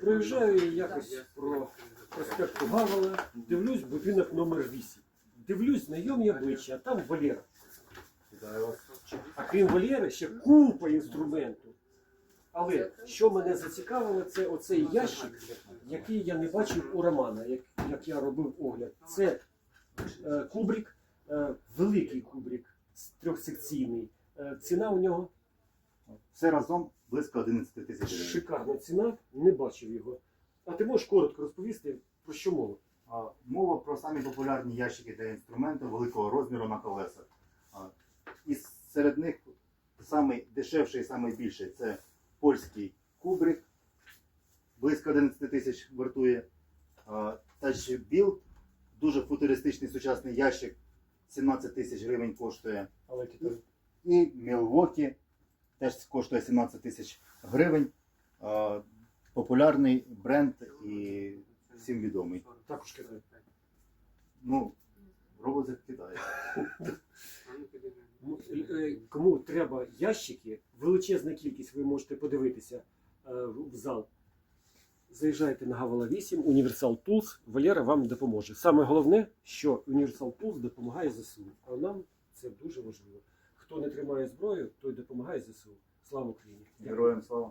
Проїжджаю я якось про проспекту Гавела, дивлюсь будинок номер 8. Дивлюсь знайомі обличчя, а там Валера. А крім Валери, ще купа інструменту. Але що мене зацікавило, це оцей ящик, який я не бачив у Романа, як, як я робив огляд. Це е, кубрик, е, великий кубрик, трьохсекційний. Е, ціна у нього Все разом близько 11 тисяч гривень. шикарна ціна, не бачив його. А ти можеш коротко розповісти, про що мова? А, Мова про самі популярні ящики для інструменту великого розміру на колесах. А, І серед них самий дешевший і самий більший це польський кубрик, близько 11 тисяч вартує. Touch Build, дуже футуристичний сучасний ящик, 17 тисяч гривень коштує. Але І Milwaukee теж коштує 17 тисяч гривень. Популярний бренд і всім відомий. також кидаю. Ну, робот закидає. Ну, е, Кому треба ящики, величезна кількість, ви можете подивитися е, в в зал. Заїжджайте на Гавала 8, Universal Tools, Валера вам допоможе. Саме головне, що Universal Tools допомагає ЗСУ. А нам це дуже важливо. Хто не тримає зброю, той допомагає ЗСУ. Слава Україні! Героям слава.